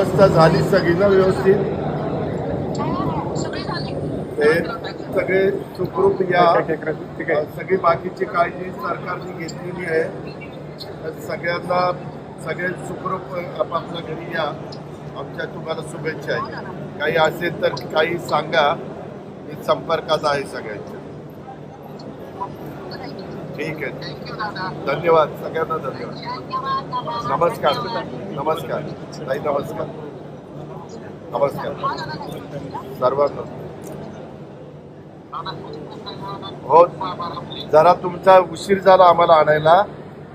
व्यवस्था झाली सगळी ना व्यवस्थित? ते सगळे सुखरूप या. सगळी बाकीची काळजी सरकारने घेतलेली आहे. तर सगळ्यांना सगळे सुखरूप आपापल्या घरी या. आमच्या तुम्हाला शुभेच्छा आहे काही असेल तर काही सांगा. मी संपर्कात आहे सगळ्यांच्या. ठीक आहे. धन्यवाद. सगळ्यांना धन्यवाद. नमस्कार नमस्कार. ताई नमस्कार. नमस्कार. सर्वांना. हो जरा तुमचा उशीर झाला आम्हाला आणायला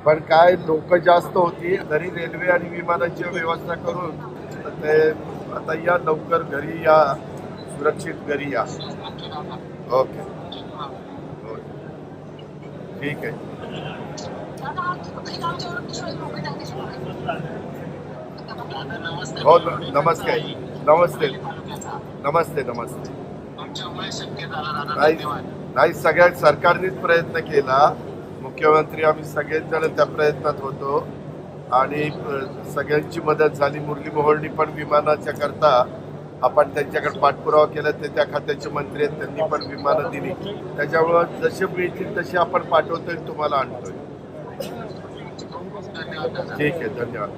पण काय लोक जास्त होती तरी रेल्वे आणि विमानाची व्यवस्था करून ते आता या लवकर घरी या सुरक्षित घरी या. ओके. ठीक आहे. हो नमस्कार नमस्ते. नमस्ते. नमस्ते नाही सगळ्या सरकारनेच प्रयत्न केला. मुख्यमंत्री आम्ही सगळेच जण त्या प्रयत्नात होतो. आणि सगळ्यांची मदत झाली. मुरली मोहोळनी पण विमानाच्या करता आपण त्यांच्याकडे पाठपुरावा केला ते त्या खात्याचे मंत्री आहेत त्यांनी पण विमानं दिली. त्याच्यामुळं जसे मिळतील तसे आपण पाठवतोय तुम्हाला आणतोय. ठीक आहे धन्यवाद.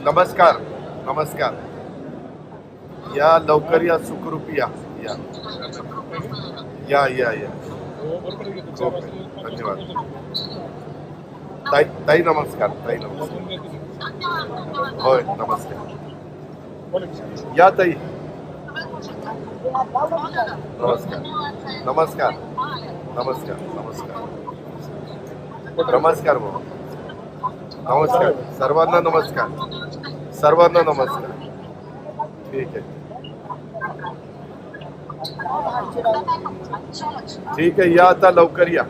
नमस्कार नमस्कार. या लवकर या सुखरूप या या. या या या. धन्यवाद. ताई नमस्कार ताई नमस्कार. नमस्कार. या ताई. नमस्कार. नमस्कार. नमस्कार नमस्कार. नमस्कार भाऊ. नमस्कार. सर्वांना नमस्कार. सर्वांना नमस्कार. ठीक आहे. ठीक आहे, या आता लवकर या.